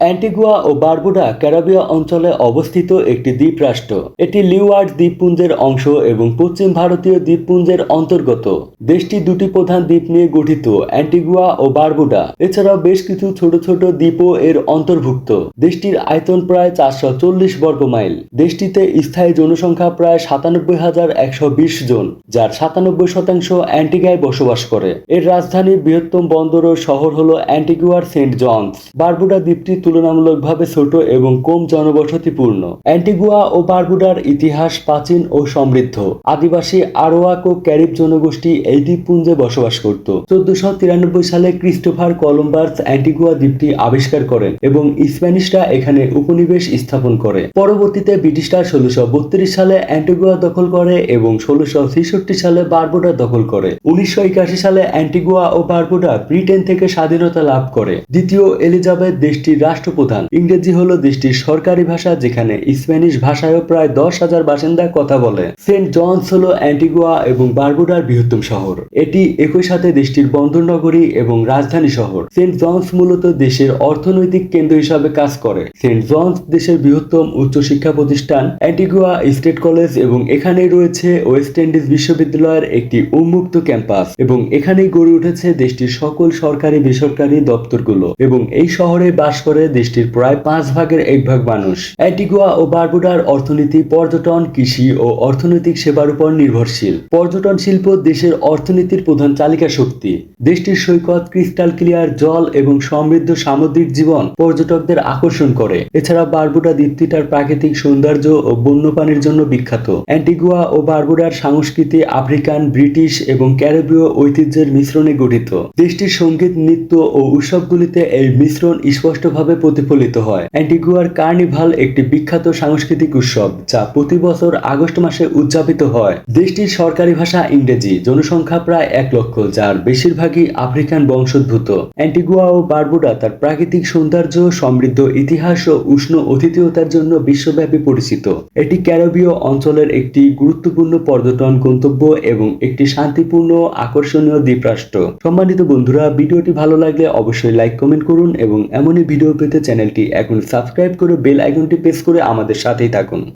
Antigua ও Barbuda ক্যারাবিয়া অঞ্চলে অবস্থিত একটি দ্বীপরাষ্ট্র। এটি লিওয়ার্ড দ্বীপপুঞ্জের অংশ এবং পশ্চিম ভারতীয় দ্বীপপুঞ্জের অন্তর্গত। দেশটি দুটি প্রধান দ্বীপ নিয়ে গঠিত, অ্যান্টিগুয়া ও বারবুডা। এছাড়াও বেশ কিছু ছোট ছোট দ্বীপও এর অন্তর্ভুক্ত। দেশটির আয়তন প্রায় চারশো চল্লিশ বর্গ মাইল। দেশটিতে স্থায়ী জনসংখ্যা প্রায় সাতানব্বই হাজার একশো বিশ জন, যার সাতানব্বই শতাংশ অ্যান্টিগায় বসবাস করে। এর রাজধানীর বৃহত্তম বন্দর ও শহর হল অ্যান্টিগুয়ার সেন্ট জনস। বারবুডা দ্বীপটি তুলনামূলকভাবে ছোট এবং কম জনবসতিপূর্ণ। অ্যান্টিগুয়া ও বারবুডার ইতিহাস প্রাচীন ও সমৃদ্ধ। আদিবাসী আরোয়াক ও ক্যারিব জনগোষ্ঠী এই দ্বীপপুঞ্জে বসবাস করত। চোদ্দশো তিরানব্বই সালে ক্রিস্টোফার কলম্বাস অ্যান্টিগুয়া দ্বীপটি আবিষ্কার করেন এবং স্প্যানিশরা এখানে উপনিবেশ স্থাপন করে। পরবর্তীতে ব্রিটিশরা ষোলোশো বত্রিশ সালে অ্যান্টিগুয়া দখল করে এবং ষোলোশো ছেষট্টি সালে বারবুডা দখল করে। উনিশশো একাশি সালে অ্যান্টিগুয়া ও বারবুডা ব্রিটেন থেকে স্বাধীনতা লাভ করে। দ্বিতীয় এলিজাবেথ দেশটির রাষ্ট্রপ্রধান। ইংরেজি হলো দেশটির সরকারি ভাষা যেখানে স্প্যানিশ ভাষায়ও প্রায় দশ হাজার বাসিন্দা কথা বলে। সেন্ট জনস হলো অ্যান্টিগুয়া এবং বারবুডার বৃহত্তম শহর। এটি একই সাথে দেশটির বন্দর নগরী এবং রাজধানী শহর। সেন্ট জনস মূলত দেশের অর্থনৈতিক কেন্দ্র হিসাবে কাজ করে। সেন্ট জনস দেশের বৃহত্তম উচ্চশিক্ষা প্রতিষ্ঠান, অ্যান্টিগুয়া স্টেট কলেজ এবং এখানেই রয়েছে ওয়েস্ট ইন্ডিজ বিশ্ববিদ্যালয়ের একটি উন্মুক্ত ক্যাম্পাস এবং এখানেই গড়ে উঠেছে দেশটির সকল সরকারি বেসরকারি দপ্তরগুলো এবং এই শহরে বাস করে দেশটির প্রায় পাঁচ ভাগের এক ভাগ মানুষ। অ্যান্টিগুয়া ও বারবুডার অর্থনীতি, পর্যটন, কৃষি ও অর্থনৈতিক সেবার উপর নির্ভরশীল। পর্যটন শিল্প দেশের অর্থনীতির প্রধান চালিকা শক্তি। দেশটির সৈকত, ক্রিস্টাল ক্লিয়ার জল এবং সমৃদ্ধ সামুদ্রিক জীবন পর্যটকদের আকর্ষণ করে। এছাড়া বারবুডা দ্বীপটিটার প্রাকৃতিক সৌন্দর্য ও বন্যপ্রাণীর জন্য বিখ্যাত। অ্যান্টিগুয়া ও বারবুডার সংস্কৃতি আফ্রিকান, ব্রিটিশ এবং ক্যারিবীয় ঐতিহ্যের মিশ্রণে গঠিত। দেশটির সংগীত, নৃত্য ও উৎসবগুলিতে এই মিশ্রণ স্পষ্টভাবে প্রতিফলিত হয়। অ্যান্টিগুয়ার কার্নিভাল একটি বিখ্যাত সাংস্কৃতিক উৎসব, যা প্রতি বছর আগস্ট মাসে উদযাপিত হয়। দেশটির সরকারি ভাষা ইংরেজি, জনসংখ্যা প্রায় এক লক্ষ, যার বেশিরভাগই আফ্রিকান বংশোদ্ভূত। অ্যান্টিগুয়া ও বারবুডা তার প্রাকৃতিক সৌন্দর্য, সমৃদ্ধ ইতিহাস ও উষ্ণ অতিথিয়তার জন্য বিশ্বব্যাপী পরিচিত। এটি ক্যারবীয় অঞ্চলের একটি গুরুত্বপূর্ণ পর্যটন গন্তব্য এবং একটি শান্তিপূর্ণ, আকর্ষণীয় দ্বীপরাষ্ট্র। সম্মানিত বন্ধুরা, ভিডিওটি ভালো লাগলে অবশ্যই লাইক, কমেন্ট করুন এবং এমনই ভিডিও পেতে চ্যানেলটি। এখন সাবস্ক্রাইব করে বেল আইকনটি প্রেস করে আমাদের সাথেই থাকুন।